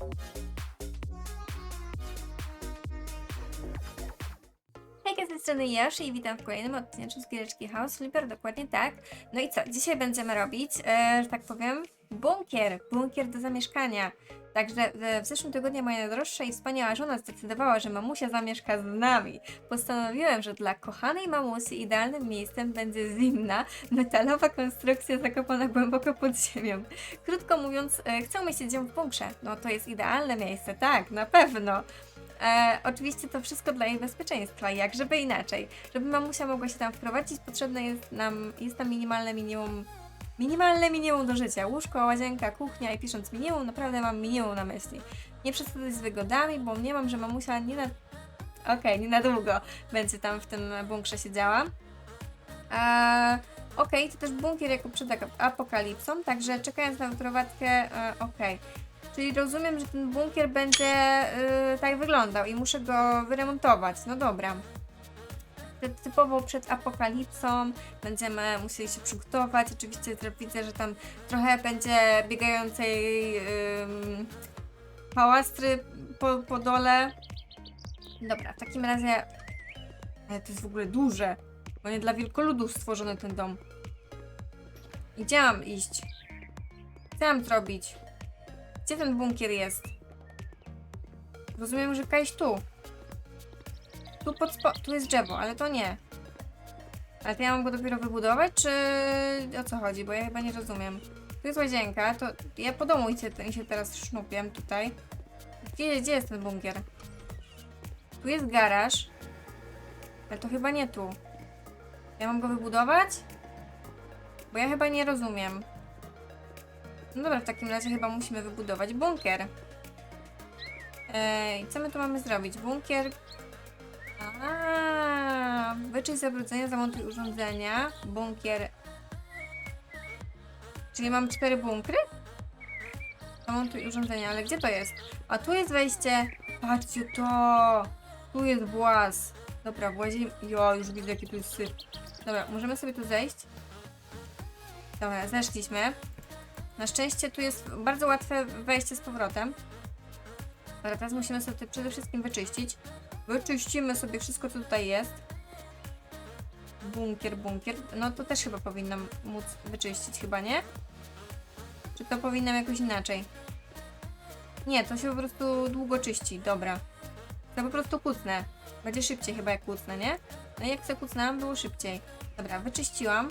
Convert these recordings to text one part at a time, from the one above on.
Thank you. Z tej strony Jasz i witam w kolejnym odcinku z Giereczki House Flipper, dokładnie tak. No i co, dzisiaj będziemy robić, e, że tak powiem, bunkier, bunkier do zamieszkania. Także w, w zeszłym tygodniu moja najdroższa i wspaniała żona zdecydowała, że mamusia zamieszka z nami. Postanowiłem, że dla kochanej mamusy idealnym miejscem będzie zimna, metalowa konstrukcja zakopana głęboko pod ziemią. Krótko mówiąc, e, myśleć ją w bunkrze. No to jest idealne miejsce, tak, na pewno. E, oczywiście to wszystko dla jej bezpieczeństwa, jak żeby inaczej. Żeby mamusia mogła się tam wprowadzić, potrzebne jest nam, jest nam minimalne minimum, minimalne minimum do życia. Łóżko, łazienka, kuchnia i pisząc minimum, naprawdę mam minimum na myśli. Nie przesadzać z wygodami, bo nie mam, że mamusia nie na... Okej, nie na długo będzie tam w tym bunkrze siedziała. E, Okej, to też bunkier jako przed apokalipsą, także czekając na wyprowadzkę, e, okej. Czyli rozumiem, że ten bunkier będzie y, tak wyglądał i muszę go wyremontować. No dobra. Ty- Typowo przed apokalipsą będziemy musieli się przygotować. Oczywiście widzę, że tam trochę będzie biegającej ym, pałastry po, po dole. Dobra, w takim razie. Ale to jest w ogóle duże. Bo nie dla wielkoludów stworzony ten dom. Gdzie mam iść? Mam zrobić? Gdzie ten bunkier jest? Rozumiem, że kajś tu. Tu pod spo... Tu jest drzewo, ale to nie. Ale to ja mam go dopiero wybudować, czy o co chodzi? Bo ja chyba nie rozumiem. Tu jest łazienka, to ja po domu się, się teraz sznupię tutaj. Gdzie, gdzie jest ten bunkier? Tu jest garaż. Ale to chyba nie tu. Ja mam go wybudować? Bo ja chyba nie rozumiem. No dobra, w takim razie chyba musimy wybudować bunkier. Ej, co my tu mamy zrobić? Bunkier. Wyczyść zabrudzenia, zamontuj urządzenia. Bunkier. Czyli mam cztery bunkry? Zamontuj urządzenia, ale gdzie to jest? A tu jest wejście. Patrzcie to. Tu jest włas. Dobra, włazi. Jo, już widzę jaki tu jest syf. Dobra, możemy sobie tu zejść. Dobra, zeszliśmy. Na szczęście tu jest bardzo łatwe wejście z powrotem. Ale teraz musimy sobie przede wszystkim wyczyścić. Wyczyścimy sobie wszystko, co tutaj jest. Bunkier, bunkier. No to też chyba powinnam móc wyczyścić, chyba nie? Czy to powinnam jakoś inaczej? Nie, to się po prostu długo czyści. Dobra. To po prostu kucnę. Będzie szybciej chyba jak kucnę, nie? No i jak sobie kucnęłam, było szybciej. Dobra, wyczyściłam.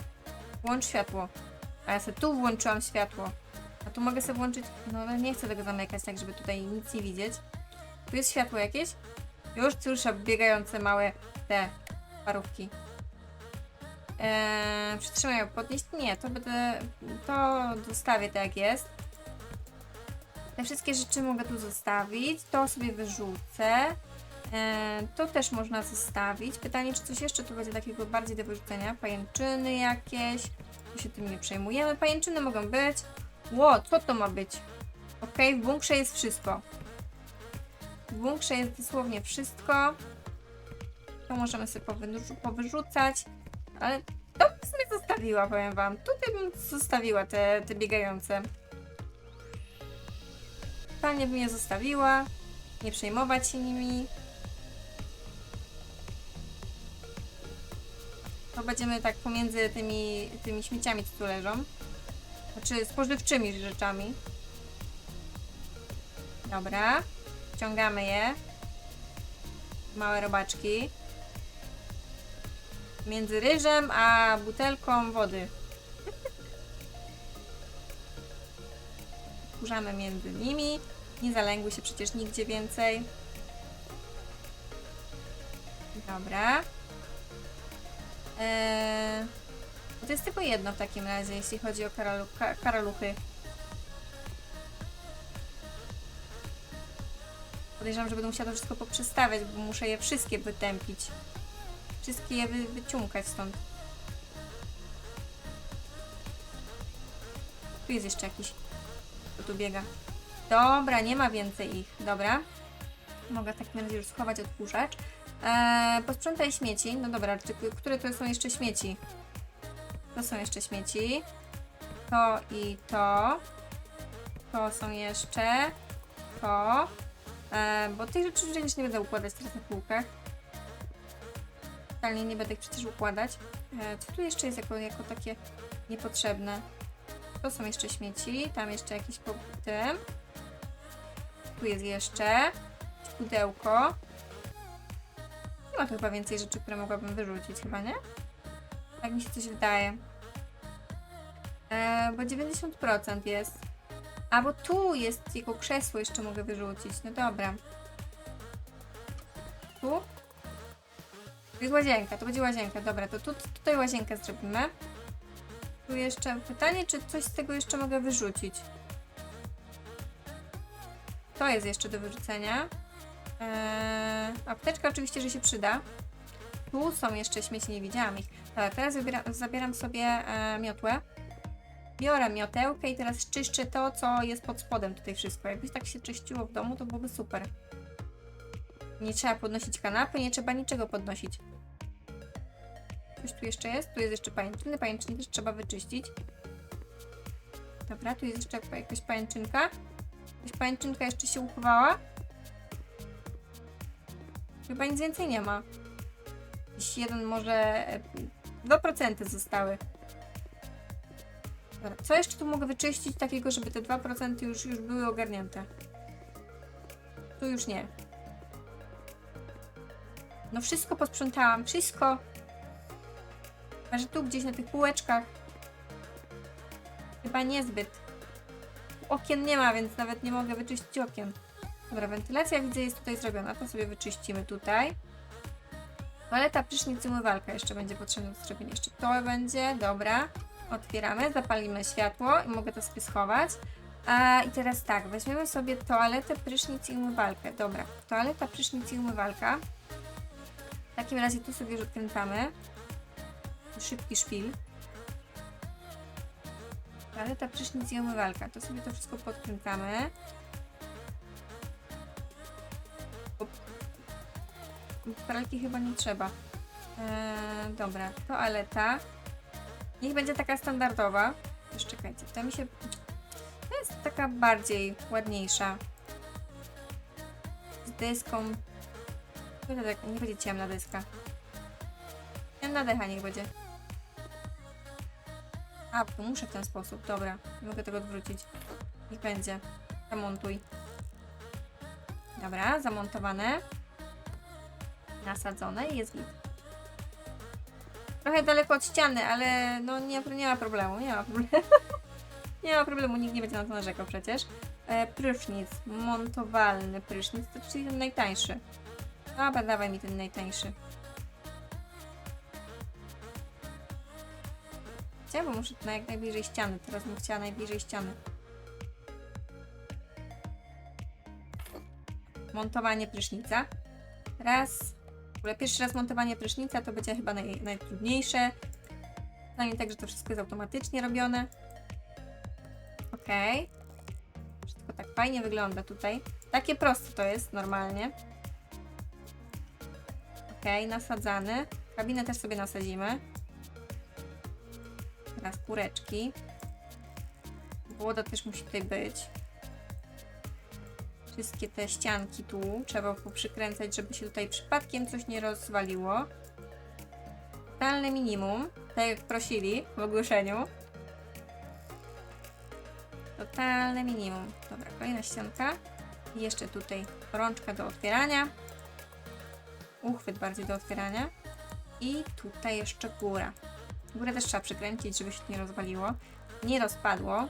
Włącz światło. A ja sobie tu włączyłam światło. A tu mogę sobie włączyć. No nie chcę tego zamykać, tak żeby tutaj nic nie widzieć. Tu jest światło jakieś? Już słyszę biegające małe te parówki. Eee, przytrzymaj ją podnieść? Nie, to będę. To zostawię tak jak jest. Te wszystkie rzeczy mogę tu zostawić. To sobie wyrzucę. Eee, to też można zostawić. Pytanie, czy coś jeszcze tu będzie takiego bardziej do wyrzucenia? Pajęczyny jakieś. Tu się tym nie przejmujemy. Pajęczyny mogą być. Ło, co to ma być? Okej, w bunkrze jest wszystko. W bunkrze jest dosłownie wszystko. To możemy sobie powyrzu- powyrzucać. Ale to bym sobie zostawiła, powiem wam. Tutaj bym zostawiła te, te biegające. Totalnie bym je zostawiła. Nie przejmować się nimi. To będziemy tak pomiędzy tymi, tymi śmieciami, co tu leżą. Znaczy spożywczymi rzeczami. Dobra. Wciągamy je. Małe robaczki. Między ryżem a butelką wody. Kurzamy między nimi. Nie zalęgły się przecież nigdzie więcej. Dobra. Eee, to jest tylko jedno w takim razie, jeśli chodzi o karalu ka karaluchy. Podejrzewam, że będę musiała to wszystko poprzestawiać, bo muszę je wszystkie wytępić. Wszystkie je wy wyciąkać stąd. Tu jest jeszcze jakiś. Kto tu biega? Dobra, nie ma więcej ich. Dobra. Mogę w takim razie już schować odkurzacz. Eee, posprzątaj śmieci. No dobra, czy, które to są jeszcze śmieci? To są jeszcze śmieci. To i to. To są jeszcze. to, e, bo tych rzeczy przecież nie będę układać teraz na półkach. Totalnie nie będę ich przecież układać. E, co tu jeszcze jest jako, jako takie niepotrzebne? To są jeszcze śmieci, tam jeszcze jakieś po tym. Tu jest jeszcze pudełko. Ma chyba więcej rzeczy, które mogłabym wyrzucić, chyba nie? Tak mi się coś wydaje. E, bo 90% jest. A bo tu jest jego krzesło, jeszcze mogę wyrzucić. No dobra. Tu? Tu jest łazienka, to będzie łazienka. Dobra, to tu, tutaj łazienkę zrobimy. Tu jeszcze pytanie, czy coś z tego jeszcze mogę wyrzucić. To jest jeszcze do wyrzucenia. Eee, apteczka oczywiście, że się przyda. Tu są jeszcze śmieci, nie widziałam ich. Dobra, teraz zabieram, sobie e, miotłę. Biorę miotełkę i teraz czyszczę to, co jest pod spodem tutaj wszystko. Jakbyś tak się czyściło w domu, to byłoby super. Nie trzeba podnosić kanapy, nie trzeba niczego podnosić. Coś tu jeszcze jest? Tu jest jeszcze pajęczyny. Pajęczyny też trzeba wyczyścić. Dobra, tu jest jeszcze jakaś pajęczynka. Jakaś pajęczynka jeszcze się uchowała. Chyba nic więcej nie ma. Jakiś jeden może... e, 2% zostały. Dobra, co jeszcze tu mogę wyczyścić takiego, żeby te 2% już, już były ogarnięte? Tu już nie. No wszystko posprzątałam, wszystko. Chyba, że tu gdzieś na tych półeczkach. Chyba niezbyt. Okien nie ma, więc nawet nie mogę wyczyścić okien. Dobra, wentylacja widzę jest tutaj zrobiona, to sobie wyczyścimy tutaj. Toaleta, prysznic i umywalka jeszcze będzie potrzebne do zrobienia. Jeszcze to będzie, dobra. Otwieramy, zapalimy światło i mogę to sobie schować. A, I teraz tak, weźmiemy sobie toaletę, prysznic i umywalkę. Dobra, toaleta, prysznic i umywalka. W takim razie tu sobie już odkręcamy. Szybki szpil. Toaleta, prysznic i umywalka. To sobie to wszystko podkręcamy. Pralki chyba nie trzeba. Eee, dobra, toaleta. Niech będzie taka standardowa. Już czekajcie, to mi się... To jest taka bardziej ładniejsza. Z tak, Nie będzie ciemna deska. Ciemna decha niech będzie. A, to muszę w ten sposób. Dobra, nie mogę tego odwrócić. Niech będzie. Zamontuj. Dobra, zamontowane. Nasadzone i jest git. Trochę daleko od ściany, ale no nie, nie ma problemu, nie ma problemu. nie ma problemu, nikt nie będzie na to narzekał przecież. E, prysznic, montowalny prysznic, to czyli ten najtańszy. Dobra, dawaj mi ten najtańszy. Chciałam, muszę na jak najbliżej ściany. Teraz bym chciała najbliżej ściany. Montowanie prysznica. Raz. Ogóle pierwszy raz montowanie prysznica to będzie chyba naj, najtrudniejsze. Przynajmniej tak, że to wszystko jest automatycznie robione. Ok. Wszystko tak fajnie wygląda tutaj. Takie proste to jest normalnie. Ok, nasadzany. Kabinę też sobie nasadzimy. Teraz kureczki. Woda też musi tutaj być. Wszystkie te ścianki tu trzeba poprzykręcać, żeby się tutaj przypadkiem coś nie rozwaliło. Totalne minimum, tak jak prosili w ogłoszeniu. Totalne minimum. Dobra, kolejna ścianka. Jeszcze tutaj rączka do otwierania. Uchwyt bardziej do otwierania. I tutaj jeszcze góra. Górę też trzeba przykręcić, żeby się nie rozwaliło. Nie rozpadło.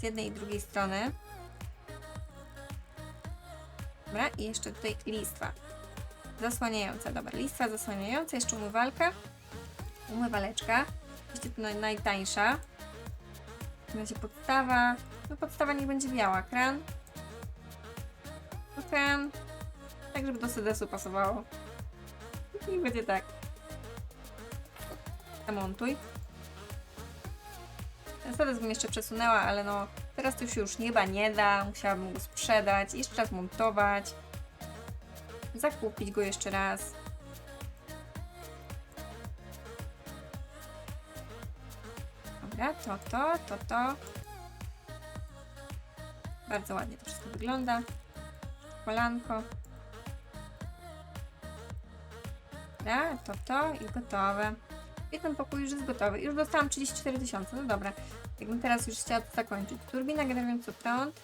Z jednej i drugiej strony. Dobra, i jeszcze tutaj listwa. Zasłaniająca, dobra. Listwa zasłaniająca, jeszcze umywalka. Umywaleczka. Oczywiście to naj, najtańsza. Będzie podstawa. No podstawa niech będzie biała. Kran. No kran. Tak, żeby do sedesu pasowało. I będzie tak. Zamontuj. Ten sedes bym jeszcze przesunęła, ale no teraz to już już nieba nie da. Musiałabym go sprzedać, jeszcze raz montować. Zakupić go jeszcze raz. Dobra, to, to, to, to. Bardzo ładnie to wszystko wygląda. Kolanko. Dobra, to to i gotowe. Jeden pokój już jest gotowy. Już dostałam 34 tysiące. No dobra. Jakbym teraz już chciała to zakończyć. Turbina generująca prąd.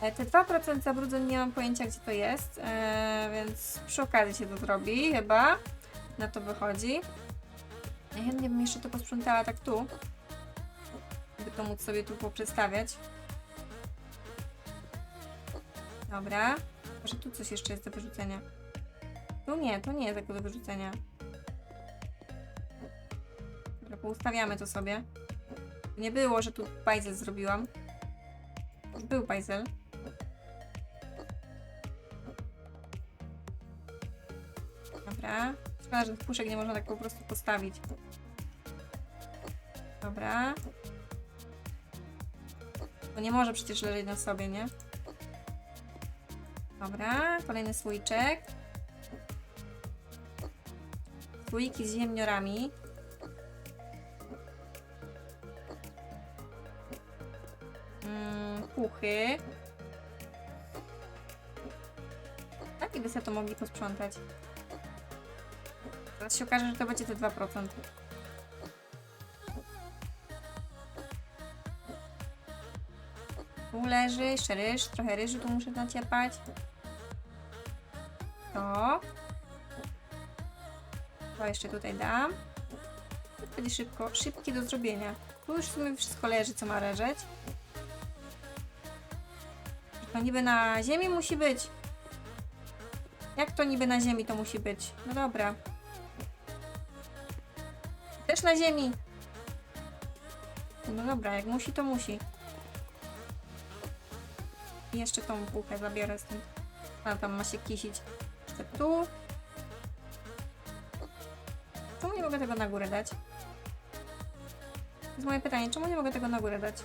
E, Te 2% zabrudzeń nie mam pojęcia gdzie to jest, e, więc przy okazji się to zrobi chyba. Na to wychodzi. Ja chętnie bym jeszcze to posprzątała tak tu. Żeby to móc sobie tu poprzestawiać. Dobra. Może tu coś jeszcze jest do wyrzucenia. Tu nie, to nie jest jako do wyrzucenia. Dobra, poustawiamy to sobie. Nie było, że tu bajzel zrobiłam. Był bajzel. Dobra. Szkoda, że puszek nie można tak po prostu postawić. Dobra. Bo nie może przecież leżeć na sobie, nie? Dobra, kolejny słoiczek. Słoiki z ziemniorami. Mm, puchy. Tak, i by sobie to mogli posprzątać. Teraz się okaże, że to będzie te 2%. Tu leży, jeszcze ryż, trochę ryżu tu muszę naciepać. To. To jeszcze tutaj dam. To będzie szybko, szybkie do zrobienia. Tu już w sumie wszystko leży, co ma leżeć. To niby na ziemi musi być. Jak to niby na ziemi to musi być? No dobra. Też na ziemi. No dobra, jak musi, to musi. I jeszcze tą bułkę zabiorę stąd. A tam ma się kisić. Jeszcze tu. Czemu nie mogę tego na górę dać? To jest moje pytanie, czemu nie mogę tego na górę dać?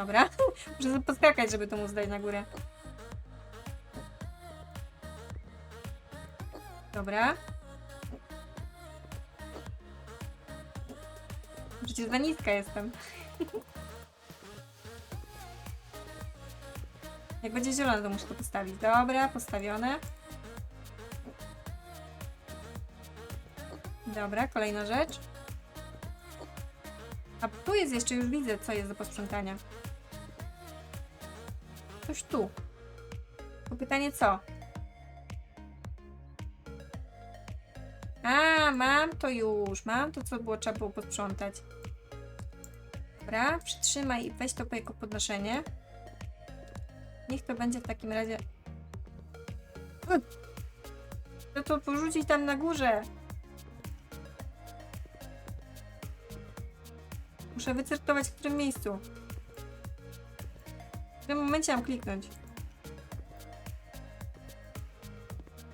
Dobra, muszę podskakać, żeby to móc dać na górę. Dobra. Przecież za niska jestem. Jak będzie zielone, to muszę to postawić. Dobra, postawione. Dobra, kolejna rzecz. Tu jest jeszcze, już widzę, co jest do posprzątania. Coś tu. To pytanie co? A, mam to już. Mam to, co było trzeba było posprzątać. Dobra, przytrzymaj i weź to po jako podnoszenie. Niech to będzie w takim razie. Ugh. Chcę to porzucić tam na górze. Muszę wycertować w którym miejscu. W tym momencie mam kliknąć.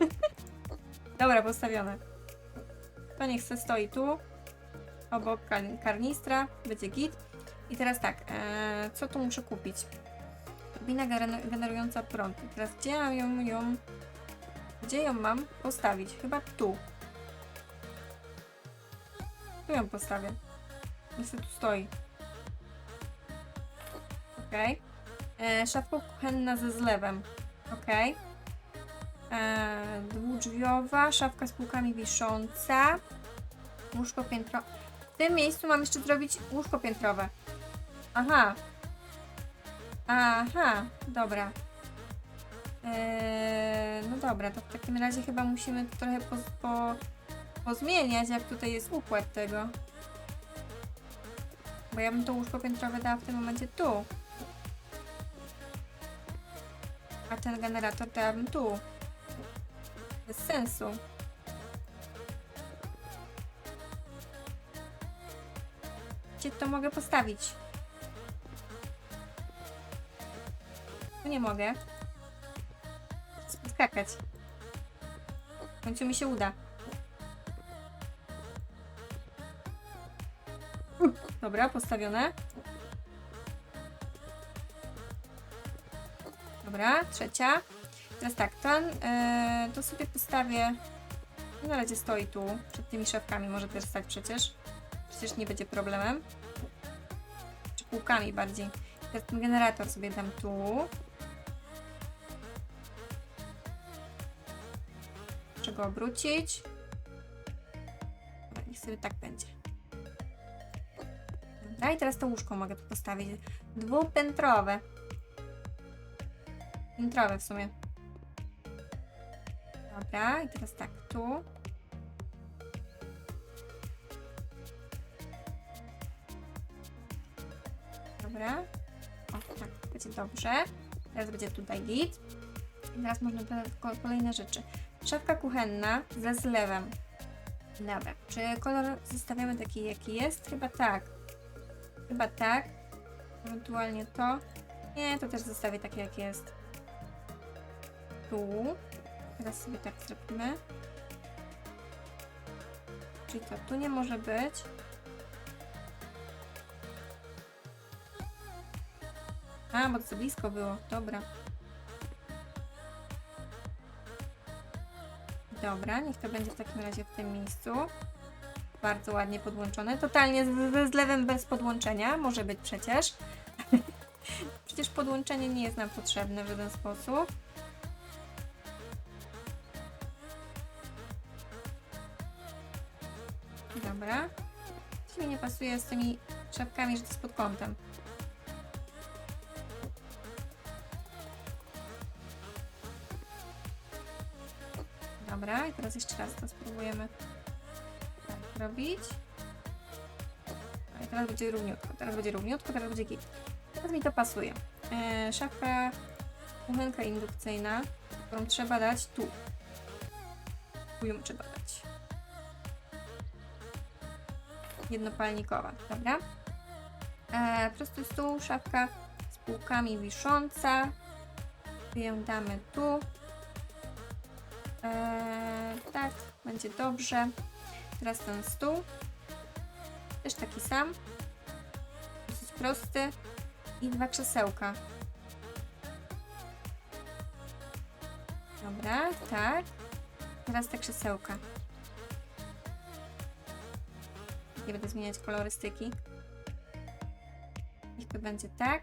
Dobra, postawione. To niech se stoi tu. Obok kar- karnistra. Będzie git. I teraz tak, e, co tu muszę kupić? Turbina gener- generująca prąd. I teraz gdzie ja ją, ją... Gdzie ją mam postawić? Chyba tu. Tu ją postawię. Se tu stoi. Okej. Okay. Szafka kuchenna ze zlewem. Okej. Okay. Dwudrzwiowa, szafka z półkami wisząca. Łóżko piętro. W tym miejscu mam jeszcze zrobić łóżko piętrowe. Aha. Aha, dobra. Eee, no dobra, to w takim razie chyba musimy trochę po, po, pozmieniać, jak tutaj jest układ tego. Bo ja bym to łóżko piętrowe dała w tym momencie tu. A ten generator dałabym tu. Bez sensu. Gdzie to mogę postawić? Tu nie mogę. Skakać. W końcu mi się uda. Dobra, postawione. Dobra, trzecia. Teraz tak, ten, yy, to sobie postawię. No, na razie stoi tu, przed tymi szafkami, może też stać przecież. przecież nie będzie problemem. Czy półkami bardziej. Teraz ten generator sobie dam tu. Muszę go obrócić. Dobra, niech sobie tak będzie. Dobra, i teraz to łóżko mogę tu postawić. Dwupiętrowe. Piętrowe w sumie. Dobra, i teraz tak, tu. Dobra. O, tak, będzie dobrze. Teraz będzie tutaj git. I teraz można kolejne rzeczy. Szafka kuchenna ze zlewem. Dobra, czy kolor zostawiamy taki jaki jest? Chyba tak. Chyba tak. Ewentualnie to. Nie, to też zostawię takie jak jest. Tu. Teraz sobie tak zrobimy. Czyli to tu nie może być. A, bo to za blisko było. Dobra. Dobra, niech to będzie w takim razie w tym miejscu. Bardzo ładnie podłączone. Totalnie ze zlewem bez podłączenia. Może być przecież. przecież podłączenie nie jest nam potrzebne w żaden sposób. Dobra. Coś mi nie pasuje z tymi szafkami, że to jest pod kątem. Dobra, i teraz jeszcze raz to spróbujemy robić. I teraz będzie równiutko, teraz będzie równiutko, teraz będzie git. Teraz mi to pasuje. E, szafka, kuchenka indukcyjna, którą trzeba dać tu. Tu ją trzeba dać. Jednopalnikowa, dobra. E, prosty stół, szafka z półkami wisząca. Ją damy tu. Eee, tak, będzie dobrze. Teraz ten stół. Też taki sam. Dosyć prosty. I dwa krzesełka. Dobra, tak. Teraz te krzesełka. Nie będę zmieniać kolorystyki. Niech to będzie tak.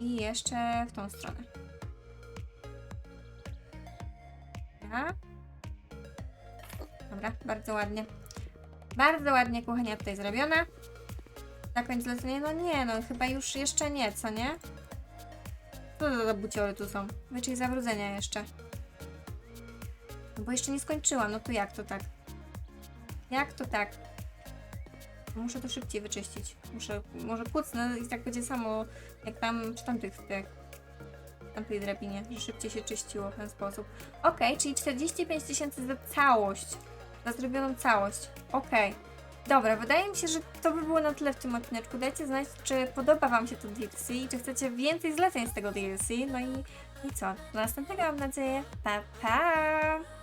I jeszcze w tą stronę. Dobra. Dobra, bardzo ładnie. Bardzo ładnie kuchnia tutaj zrobiona. Zakończ zlecenie? No nie, no chyba już jeszcze nie, co nie? Co to za buciory tu są? Wyczej zawrodzenia jeszcze. No bo jeszcze nie skończyłam, no to jak to tak? Jak to tak? Muszę to szybciej wyczyścić. Muszę, może kucnę i tak będzie samo jak tam przy tamtych tych tamtej drabinie, że szybciej się czyściło w ten sposób. Ok, czyli 45 tysięcy za całość. Za zrobioną całość. Ok. Dobra, wydaje mi się, że to by było na tyle w tym odcineczku. Dajcie znać, czy podoba Wam się to DLC, i czy chcecie więcej zleceń z tego DLC. No i, i co? Do następnego mam nadzieję. Pa, pa!